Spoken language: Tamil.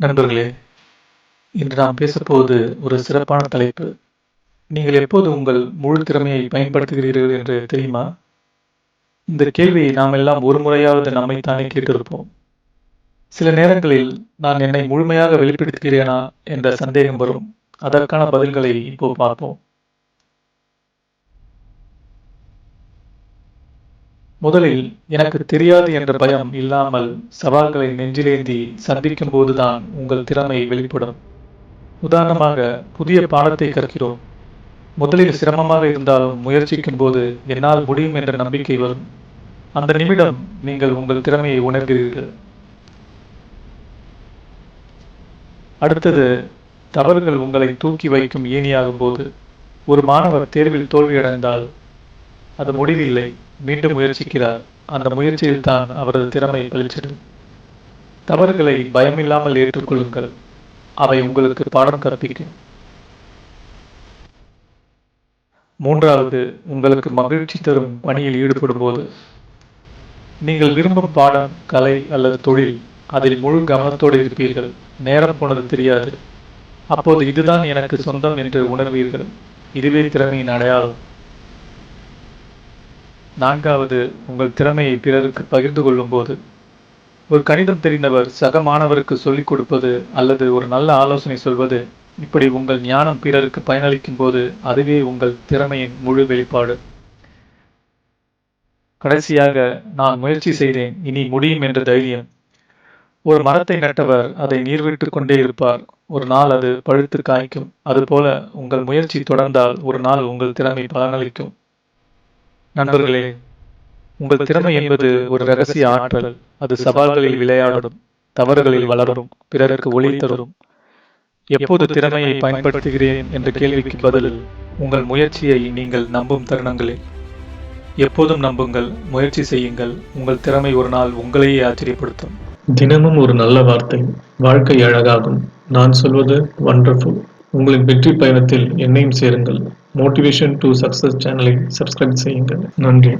நண்பர்களே இன்று நாம் பேசப்போவது ஒரு சிறப்பான தலைப்பு. நீங்கள் எப்போது உங்கள் முழு திறமையை பயன்படுத்துகிறீர்கள் என்று தெரியுமா? இந்த கேள்வியை நாம் எல்லாம் ஒரு முறையாவது நம்மைத்தானே கேட்டிருப்போம். சில நேரங்களில் நான் என்னை முழுமையாக வெளிப்படுத்துகிறேனா என்ற சந்தேகம் வரும். அதற்கான பதில்களை இப்போ பார்ப்போம். முதலில் எனக்கு தெரியாது என்ற பயம் இல்லாமல் சவால்களை நெஞ்சிலேந்தி சந்திக்கும் போதுதான் உங்கள் திறமை வெளிப்படும். உதாரணமாக புதிய பாடத்தை கற்கிறோம். முதலில் சிரமமாக இருந்தாலும் முயற்சிக்கும் போது என்னால் முடியும் என்ற நம்பிக்கை வரும். அந்த நிமிடம் நீங்கள் உங்கள் திறமையை உணர்கிறீர்கள். அடுத்தது தவறுகள் உங்களை தூக்கி வைக்கும் ஏணியாகும் போது ஒரு மாணவர் தேர்வில் தோல்வியடைந்தால் அது முடிவில்லை. மீண்டும் முயற்சிக்கிறார். அந்த முயற்சியில் தான் அவரது திறமை பழிச்சிடும் தவறுகளை பயமில்லாமல் ஏற்றுக்கொள்ளுங்கள் அவை உங்களுக்கு பாடம் கற்பிக்கும் மூன்றாவது உங்களுக்கு மகிழ்ச்சி தரும் பணியில் ஈடுபடும் போது நீங்கள் விரும்பும் பாடம் கலை அல்லது தொழில் அதில் முழு கவனத்தோடு இருப்பீர்கள். நேரம் போனது தெரியாது. அப்போது இதுதான் எனக்கு சொந்தம் என்று உணர்வீர்கள். இதுவே திறமையின் அடையாளம். நான்காவது உங்கள் திறமையை பிறருக்கு பகிர்ந்து கொள்ளும் போது ஒரு கணிதம் தெரிந்தவர் சக மாணவருக்கு சொல்லிக் கொடுப்பது அல்லது ஒரு நல்ல ஆலோசனை சொல்வது இப்படி உங்கள் ஞானம் பிறருக்கு பயனளிக்கும் போது அதுவே உங்கள் திறமையின் முழு வெளிப்பாடு. கடைசியாக நான் முயற்சி செய்தேன் இனி முடியும் என்ற தைரியம். ஒரு மரத்தை நட்டவர் அதை நீர்விட்டு கொண்டே இருப்பார். ஒரு நாள் அது பழுத்து காய்க்கும். அதுபோல உங்கள் முயற்சி தொடர்ந்தால் ஒரு நாள் உங்கள் திறமை பலனளிக்கும். நண்பர்களே உங்கள் திறமை என்பது ஒரு ரகசிய ஆற்றல். அது சவால்களில் விளையாடும் தவறுகளில் வளரும் பிறருக்கு ஒளி தரும். எப்போது திறமையை பயன்படுத்துகிறேன் என்ற கேள்விக்கு பதில் உங்கள் முயற்சியை நீங்கள் நம்பும் தருணங்களில் எப்போதும் நம்புங்கள் முயற்சி செய்யுங்கள். உங்கள் திறமை ஒரு நாள் உங்களையே ஆச்சரியப்படுத்தும். தினமும் ஒரு நல்ல வார்த்தை வாழ்க்கை அழகாகும். நான் சொல்வது வண்டர்ஃபுல் உங்களின் வெற்றி பயணத்தில் என்னையும் சேருங்கள். மோட்டிவேஷன் டு சக்சஸ் சேனலை சப்ஸ்கிரைப் செய்யுங்கள். நன்றி.